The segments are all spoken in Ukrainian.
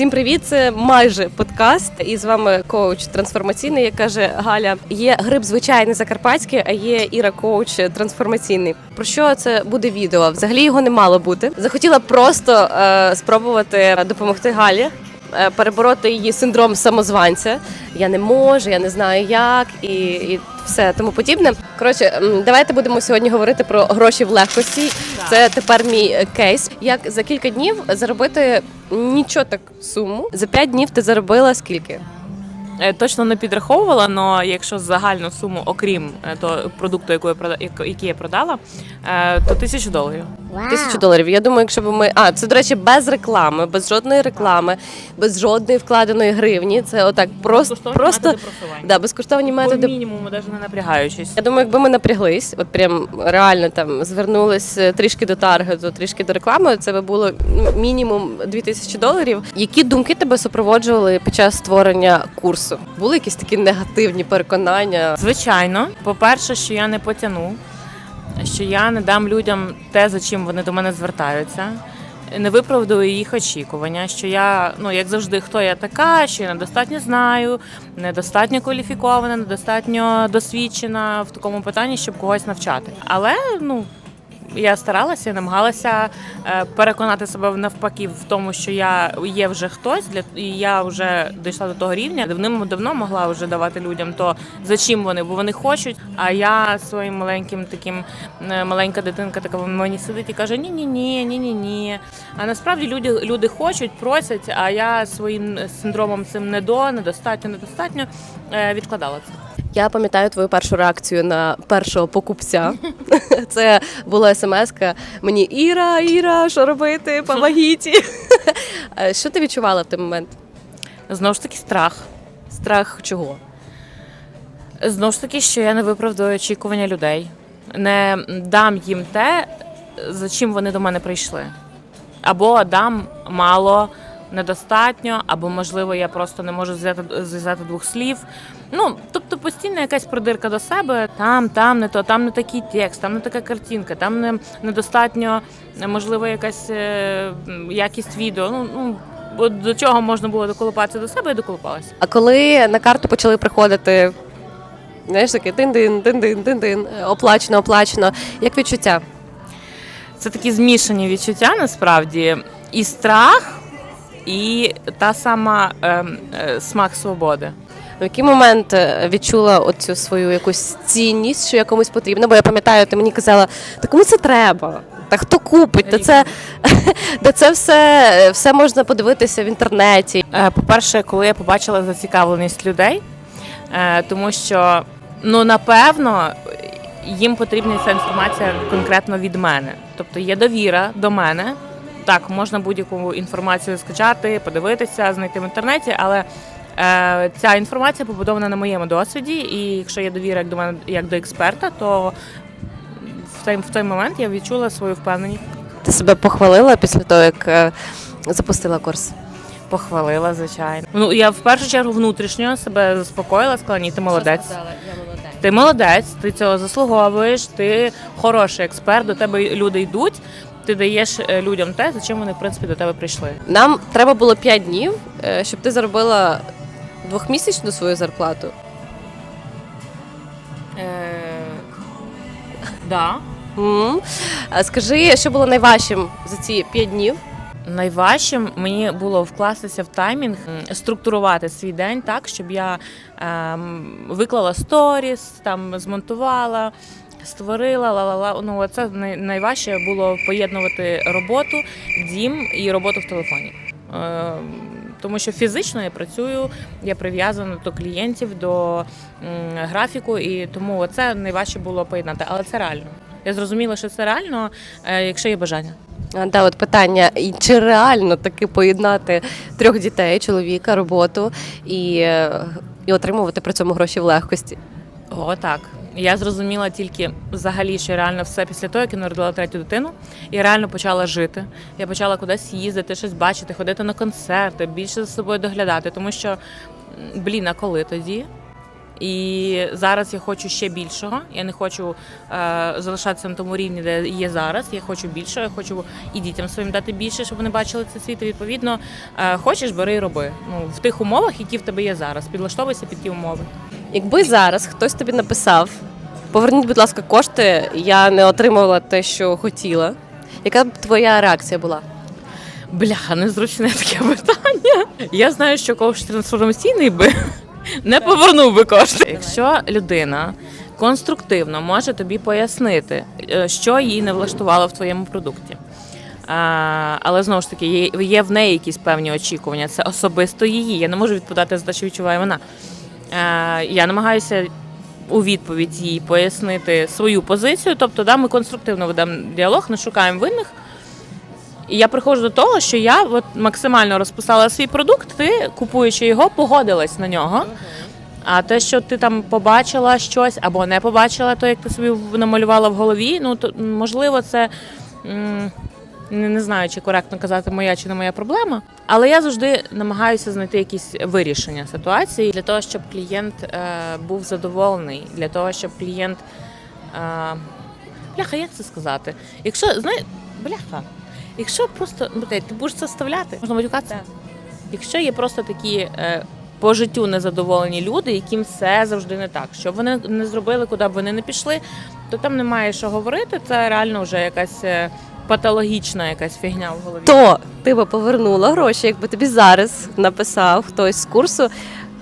Всім привіт! Це майже подкаст. І з вами коуч трансформаційний, як каже Галя. Є гриб звичайний закарпатський, а є Іра коуч трансформаційний. Про що це буде відео? Взагалі його не мало бути. Захотіла просто е, спробувати допомогти Галі. е, Перебороти її синдром самозванця. Я не можу, я не знаю як, і, і все тому подібне. Коротше, давайте будемо сьогодні говорити про гроші в легкості. Це тепер мій кейс. Як за кілька днів заробити нічого так суму. За п'ять днів ти заробила скільки? Е, Точно не підраховувала, але якщо загальну суму, окрім е, того продукту, яку я прода- яко- який я продала, е, то тисячу доларів. Тисячу доларів. Я думаю, якщо б ми. А, це, до речі, без реклами, без жодної реклами, без жодної вкладеної гривні. Це отак просто, просто методи просування. да, безкоштовні По методи. мінімуму, навіть не напрягаючись. Я думаю, якби ми напряглись, от прям реально там звернулись трішки до таргету, трішки до реклами, це би було ну, мінімум 2000 доларів. Які думки тебе супроводжували під час створення курсу? Були якісь такі негативні переконання? Звичайно, по-перше, що я не потяну, що я не дам людям те, за чим вони до мене звертаються. Не виправдаю їх очікування, що я, ну як завжди, хто я така, що я недостатньо знаю, недостатньо кваліфікована, недостатньо досвідчена в такому питанні, щоб когось навчати. Але ну я старалася, намагалася е, переконати себе навпаки в тому, що я є вже хтось, для і я вже дійшла до того рівня, давним давно могла вже давати людям то за чим вони, бо вони хочуть. А я своїм маленьким таким е, маленька дитинка така в мені сидить і каже: ні, ні, ні, ні, ні, ні. А насправді люди, люди хочуть, просять. А я своїм синдромом цим недо, недостатньо, недостатньо е, відкладала це. Я пам'ятаю твою першу реакцію на першого покупця. Це була смс-ка мені Іра, Іра, що робити? Помогіть. Що ти відчувала в той момент? Знову ж таки, страх. Страх чого? Знову ж таки, що я не виправдаю очікування людей, не дам їм те, за чим вони до мене прийшли. Або дам мало, недостатньо, або, можливо, я просто не можу зв'язати двох слів. Ну, тобто постійно якась продирка до себе, там, там не то, там не такий текст, там не така картинка, там не, недостатньо, можливо, якась е, якість відео. Ну, ну, от до чого можна було доколупатися до себе, я доколупалася. А коли на карту почали приходити, знаєш, таке тин-дин, тин-дин, тин-дин, е, оплачено, оплачено. Як відчуття? Це такі змішані відчуття насправді. І страх, і та сама ем, е, смак свободи. В який момент е, відчула оцю свою якусь цінність, що я комусь потрібна? Бо я пам'ятаю, ти мені казала, та кому це треба? Та хто купить? Та це, та це все, все можна подивитися в інтернеті. Е, По-перше, коли я побачила зацікавленість людей, е, тому що ну напевно їм потрібна ця інформація конкретно від мене. Тобто є довіра до мене. Так, можна будь-яку інформацію скачати, подивитися, знайти в інтернеті, але е, ця інформація побудована на моєму досвіді, і якщо є довіра як до мене як до експерта, то в той, в той момент я відчула свою впевненість. Ти себе похвалила після того, як е, запустила курс. Похвалила, звичайно. Ну я в першу чергу внутрішньо себе заспокоїла, сказала, ні, ти молодець. Ти молодець, ти цього заслуговуєш, ти хороший експерт, до тебе люди йдуть. Ти даєш е, людям те, за чим вони в принципі до тебе прийшли. Нам треба було 5 днів, е, щоб ти заробила двохмісячну свою зарплату. Да. М. А Скажи, що було найважчим за ці 5 днів? Найважчим мені було вкластися в таймінг, м, структурувати свій день так, щоб я ем, виклала сторіс, там змонтувала, створила ла-ла-ла. Ну це най- найважче було поєднувати роботу, дім і роботу в телефоні. Ем, Тому що фізично я працюю, я прив'язана до клієнтів, до графіку, і тому це найважче було поєднати. Але це реально. Я зрозуміла, що це реально, е, якщо є бажання. Да, от питання: чи реально таки поєднати трьох дітей, чоловіка, роботу і, е, і отримувати при цьому гроші в легкості? О, так. Я зрозуміла тільки взагалі, що реально все після того, як я народила третю дитину, я реально почала жити. Я почала кудись їздити, щось бачити, ходити на концерти, більше за собою доглядати, тому що, блін, а коли тоді? І зараз я хочу ще більшого. Я не хочу е, залишатися на тому рівні, де є зараз. Я хочу більшого. Я хочу і дітям своїм дати більше, щоб вони бачили цей світ. І відповідно, е, хочеш, бери і роби. Ну в тих умовах, які в тебе є зараз. Підлаштовуйся під ті умови. Якби зараз хтось тобі написав, поверніть, будь ласка, кошти, я не отримувала те, що хотіла. Яка б твоя реакція була? Бляха, незручне таке питання. Я знаю, що коуч трансформаційний би не повернув би кошти. Якщо людина конструктивно може тобі пояснити, е, що їй не влаштувало в твоєму продукті. А, але знову ж таки, є, є в неї якісь певні очікування. Це особисто її. Я не можу відповідати за те, що відчуває вона. А, я намагаюся у відповідь їй пояснити свою позицію. Тобто, да, ми конструктивно ведемо діалог, не шукаємо винних. І я приходжу до того, що я от максимально розписала свій продукт, ти, купуючи його, погодилась на нього. А те, що ти там побачила щось або не побачила, то як ти собі намалювала в голові, ну то можливо, це не, не знаю, чи коректно казати моя чи не моя проблема. Але я завжди намагаюся знайти якісь вирішення ситуації для того, щоб клієнт е, був задоволений, для того, щоб клієнт. Е, бляха, як це сказати? Якщо знає, бляха, якщо просто ну, блядь, ти будеш це вставляти, можна матюкатися. Якщо є просто такі е, по життю незадоволені люди, яким все завжди не так, що вони не зробили, куди б вони не пішли, то там немає що говорити. Це реально вже якась е, патологічна якась фігня в голові. То ти би повернула гроші, якби тобі зараз написав хтось з курсу.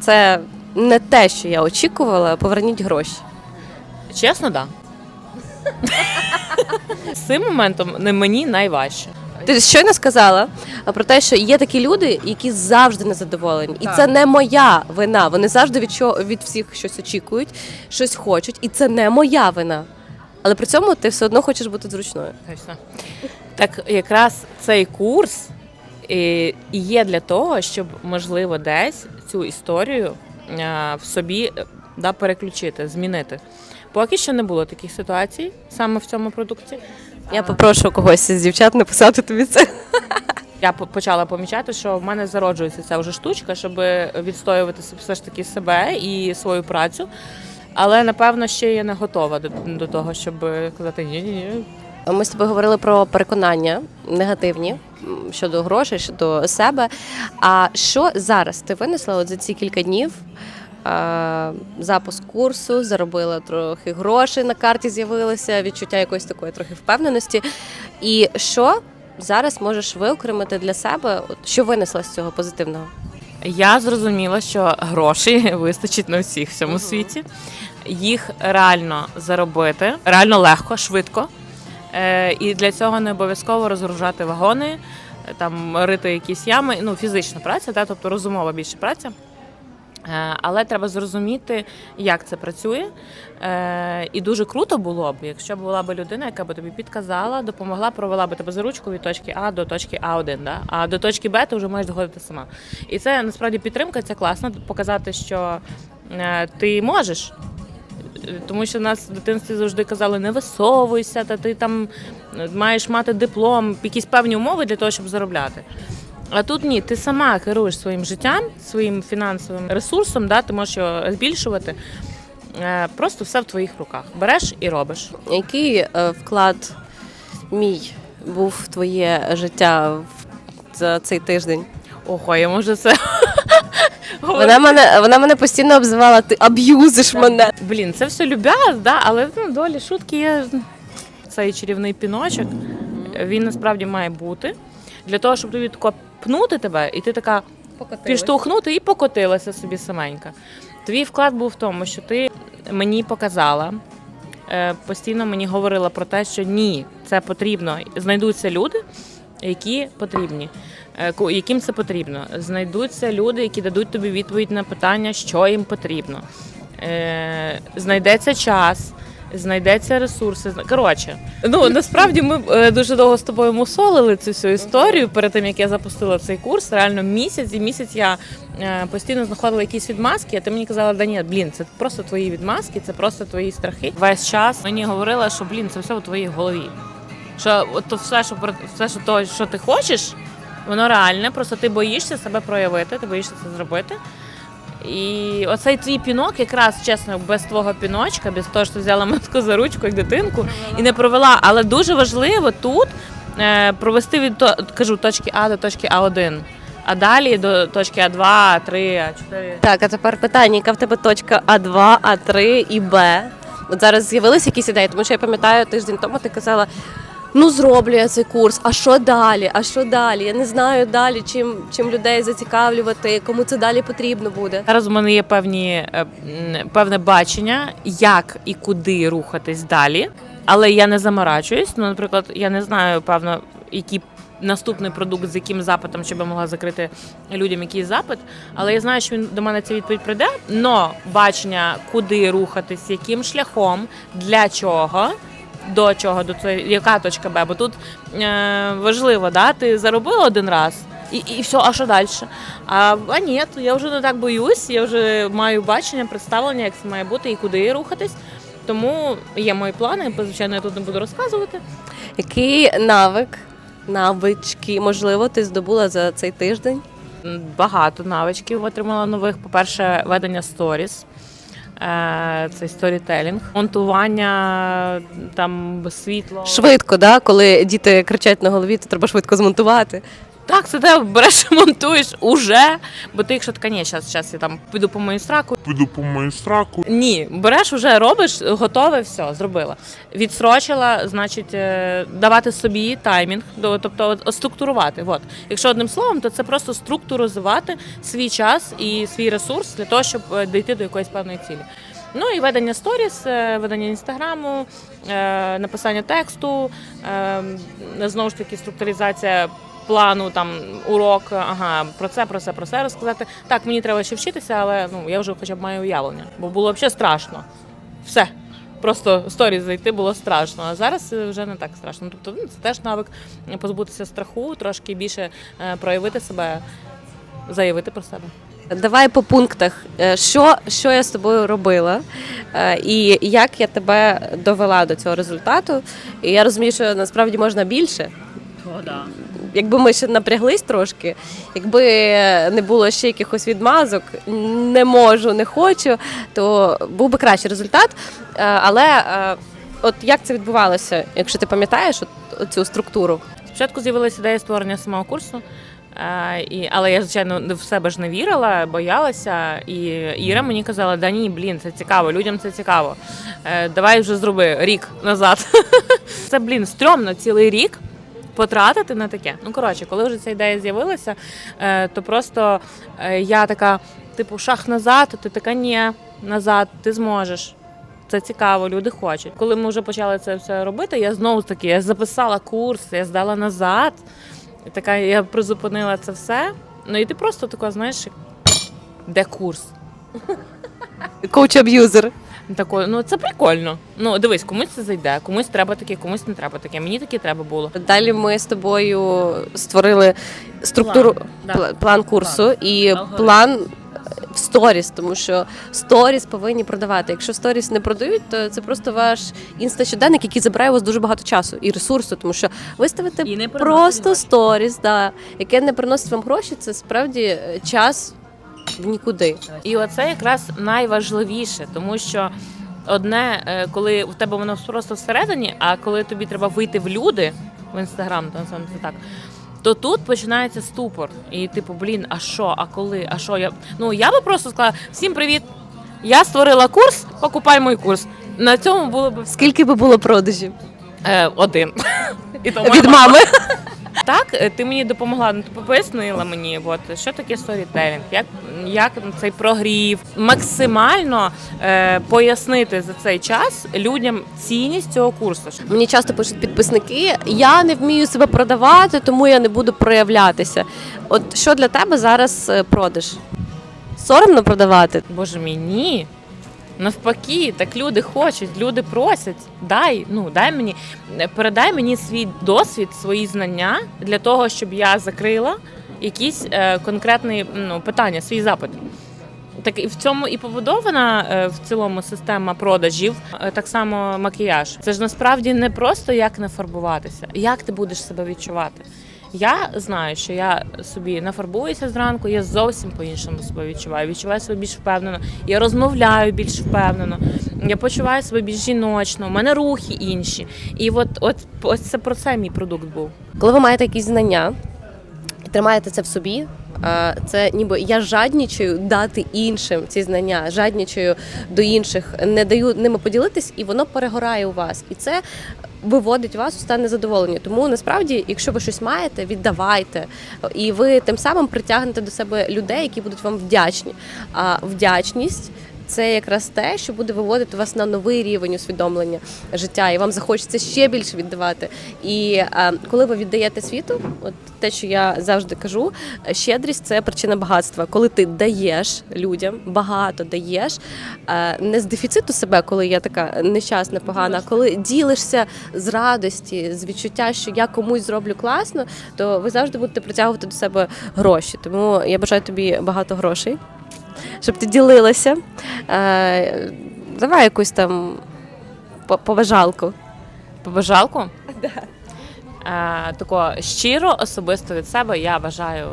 Це не те, що я очікувала. Поверніть гроші. Чесно, так. Да. З цим моментом не мені найважче. Ти щойно сказала про те, що є такі люди, які завжди незадоволені, і Так. це не моя вина. Вони завжди від чого від всіх щось очікують, щось хочуть, і це не моя вина. Але при цьому ти все одно хочеш бути зручною. Точно. Так якраз цей курс е, і є для того, щоб можливо десь цю історію е, в собі е, да, переключити, змінити. Поки що не було таких ситуацій саме в цьому продукті. Я попрошу когось з дівчат написати тобі це. Я почала помічати, що в мене зароджується ця вже штучка, щоб відстоювати все ж таки себе і свою працю. Але напевно ще я не готова до, до того, щоб казати ні-ні-ні. Ми з тобою говорили про переконання негативні щодо грошей, щодо себе. А що зараз ти винесла от за ці кілька днів? Запуск курсу, заробила трохи грошей на карті, з'явилося відчуття якоїсь такої трохи впевненості. І що зараз можеш виокремити для себе? Що винесла з цього позитивного? Я зрозуміла, що грошей вистачить на всіх в цьому світі. Їх реально заробити, реально легко, швидко. Е, і для цього не обов'язково розгружати вагони, там рити якісь ями. Ну, фізична праця, та, тобто розумова більше праця. Е, Але треба зрозуміти, як це працює. Е, І дуже круто було б, якщо була б людина, яка б тобі підказала, допомогла, провела б тебе за ручку від точки А до точки А1, да? а до точки Б ти вже маєш доходити сама. І це насправді підтримка, це класно, показати, що е, ти можеш. Тому що нас в дитинстві завжди казали, не висовуйся, та ти там маєш мати диплом, якісь певні умови для того, щоб заробляти. А тут ні, ти сама керуєш своїм життям, своїм фінансовим ресурсом, да, ти можеш його збільшувати. Е, Просто все в твоїх руках. Береш і робиш. Який е, вклад мій був в твоє життя в- за цей тиждень? Ого, я можу це. Вона мене, вона мене постійно обзивала, ти аб'юзиш мене. Блін, це все любя, да, але ну, долі шутки є. Цей чарівний піночок. Він насправді має бути. Для того, щоб тобі тако пнути тебе, і ти така підштовхнути і покотилася собі саменька. Твій вклад був в тому, що ти мені показала, е, постійно мені говорила про те, що ні, це потрібно. Знайдуться люди, які потрібні, е, яким це потрібно. Знайдуться люди, які дадуть тобі відповідь на питання, що їм потрібно. Е, Знайдеться час. Знайдеться ресурси. Коротше, ну насправді ми е, дуже довго з тобою мусолили цю всю історію перед тим, як я запустила цей курс. Реально місяць і місяць я е, постійно знаходила якісь відмазки, а ти мені казала, да ні, блін, це просто твої відмазки, це просто твої страхи. Весь час мені говорила, що блін, це все у твоїй голові. Що то все, що все, що то, що ти хочеш, воно реальне, просто ти боїшся себе проявити, ти боїшся це зробити. І оцей твій пінок, якраз чесно, без твого піночка, без того, що взяла матку за ручку як дитинку і не провела. Але дуже важливо тут е, провести від то, кажу, точки А до точки А1. А далі до точки А2, А3, А4. Так, а тепер питання, яка в тебе точка А2, А3 і Б? От зараз з'явилися якісь ідеї, тому що я пам'ятаю, тиждень тому ти казала. Ну, зроблю я цей курс. А що далі? А що далі? Я не знаю далі, чим, чим людей зацікавлювати, кому це далі потрібно буде. Зараз у мене є певні е, певне бачення, як і куди рухатись далі. Але я не заморачуюсь. Ну, наприклад, я не знаю, певно, який наступний продукт з яким запитом, щоб я могла закрити людям якийсь запит. Але я знаю, що він до мене ця відповідь прийде. Но бачення, куди рухатись, яким шляхом, для чого. До чого, до цієї, яка точка Б? Бо тут е, важливо, да? ти заробила один раз, і, і все, а що далі? А, а ні, я вже не так боюсь, я вже маю бачення, представлення, як це має бути і куди рухатись. Тому є мої плани, звичайно, я тут не буду розказувати. Який навик, навички, можливо, ти здобула за цей тиждень? Багато навичків отримала нових. По-перше, ведення сторіс. Е, Це сторітелінг, монтування, там світло. Швидко, да? коли діти кричать на голові, то треба швидко змонтувати. Так, це ти береш, монтуєш уже. Бо ти, якщо така, ні, зараз, зараз я там піду по мою страку. Піду по майстраку. Ні, береш уже робиш, готове, все, зробила. Відсрочила, значить, е, давати собі таймінг, тобто структурувати. От. Якщо одним словом, то це просто структуризувати свій час і свій ресурс для того, щоб е, дійти до якоїсь певної цілі. Ну і ведення сторіс, е, ведення інстаграму, написання тексту, е, знову ж таки, структуризація плану, там урок, ага, про це, про це, про це розказати. Так, мені треба ще вчитися, але ну я вже хоча б маю уявлення, бо було взагалі страшно. Все. Просто сторіс зайти було страшно, а зараз е, вже не так страшно. Тобто ну, це теж навик позбутися страху, трошки більше е, проявити себе, заявити про себе. Давай по пунктах. Е, Що, що я з тобою робила, і як я тебе довела до цього результату. І я розумію, що насправді можна більше. О, да. Якби ми ще напряглись трошки, якби не було ще якихось відмазок, не можу, не хочу, то був би кращий результат. Е, Але е, от як це відбувалося, якщо ти пам'ятаєш от, цю структуру? Спочатку з'явилася ідея створення самого курсу, е, і, але я, звичайно, в себе ж не вірила, боялася. І Іра мені казала: да ні, блін, це цікаво, людям це цікаво. Е, давай вже зроби рік назад. Це, блін, стрьомно цілий рік. Потратити на таке. Ну коротше, коли вже ця ідея з'явилася, е, то просто е, я така, типу, шах назад, ти така, ні, назад, ти зможеш. Це цікаво, люди хочуть. Коли ми вже почали це все робити, я знову таки я записала курс, я здала назад. І така я призупинила це все. Ну і ти просто така, знаєш, де курс? Коуч-аб'юзер. Тако, ну це прикольно. Ну дивись, комусь це зайде, комусь треба таке, комусь не треба таке. Мені таке треба було. Далі ми з тобою створили структуру План, да. пла- план курсу План. і Алгоритм. план в сторіс, тому що сторіс повинні продавати. Якщо сторіс не продають, то це просто ваш інста-щоденник, який забирає у вас дуже багато часу і ресурсу, тому що виставити І не просто сторіс, да, яке не приносить вам гроші, це справді е, час в нікуди. І оце якраз найважливіше, тому що одне, е, коли в тебе воно просто всередині, а коли тобі треба вийти в люди в інстаграм, то саме це так. То тут починається ступор. І типу, блін, а що, а коли, а що я. Ну я би просто сказала: всім привіт! Я створила курс, покупай мій курс. На цьому було б Скільки би було продажів е, один. І то від мами? так, е, ти мені допомогла, ну ти пояснила мені, от що таке сторітелінг, як, як цей прогрів, максимально е, пояснити за цей час людям цінність цього курсу. Мені часто пишуть підписники: я не вмію себе продавати, тому я не буду проявлятися. От що для тебе зараз е, продаж? Соромно продавати? Боже мій, ні. Навпаки, так люди хочуть, люди просять. Дай, ну дай мені, передай мені свій досвід, свої знання для того, щоб я закрила якісь е, конкретні ну, питання, свій запит. Так і в цьому і побудована е, в цілому система продажів, Е, так само макіяж. Це ж насправді не просто як не фарбуватися, як ти будеш себе відчувати. Я знаю, що я собі нафарбуюся зранку, я зовсім по-іншому себе відчуваю. Відчуваю себе більш впевнено, я розмовляю більш впевнено, я почуваю себе більш жіночно, у мене рухи інші. І от, от ось це про це мій продукт був. Коли ви маєте якісь знання і тримаєте це в собі, е, це ніби я жаднічаю дати іншим ці знання, жаднічаю до інших, не даю ними поділитись, і воно перегорає у вас. І це виводить вас у стан незадоволення. Тому насправді, якщо ви щось маєте, віддавайте. І ви тим самим притягнете до себе людей, які будуть вам вдячні. А вдячність. Це якраз те, що буде виводити вас на новий рівень усвідомлення життя, і вам захочеться ще більше віддавати. І е, коли ви віддаєте світу, от те, що я завжди кажу, щедрість це причина багатства. Коли ти даєш людям, багато даєш, е, не з дефіциту себе, коли я така нещасна, погана, коли ділишся з радості, з відчуття, що я комусь зроблю класно, то ви завжди будете притягувати до себе гроші. Тому я бажаю тобі багато грошей, щоб ти ділилася. Е, давай якусь там по- побажалку. Побажалку? Е, тако щиро особисто від себе я бажаю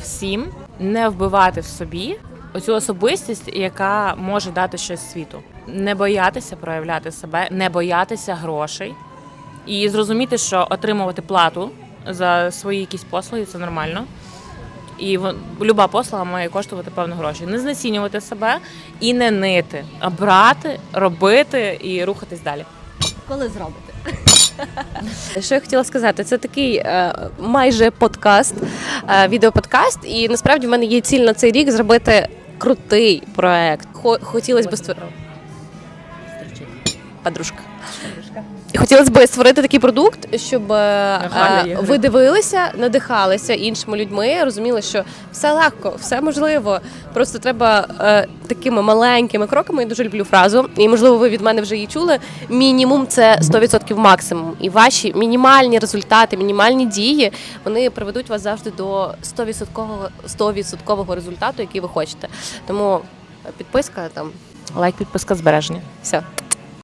всім не вбивати в собі оцю особистість, яка може дати щось світу. Не боятися проявляти себе, не боятися грошей і зрозуміти, що отримувати плату за свої якісь послуги це нормально. І вон- люба послуга має коштувати певно гроші. Не знецінювати себе і не нити, а брати, робити і рухатись далі. Коли зробите? Що я хотіла сказати, це такий е, майже подкаст, е, відеоподкаст, і насправді в мене є ціль на цей рік зробити крутий проект. Хо- Хотілося б створити. Подружка. Хотілося б створити такий продукт, щоб е, е, ви дивилися, надихалися іншими людьми, розуміли, що все легко, все можливо. Просто треба е, такими маленькими кроками. Я дуже люблю фразу, і можливо, ви від мене вже її чули. Мінімум це 100% максимум. І ваші мінімальні результати, мінімальні дії вони приведуть вас завжди до 100% 100% результату, який ви хочете. Тому підписка там Лайк, підписка, збереження. все.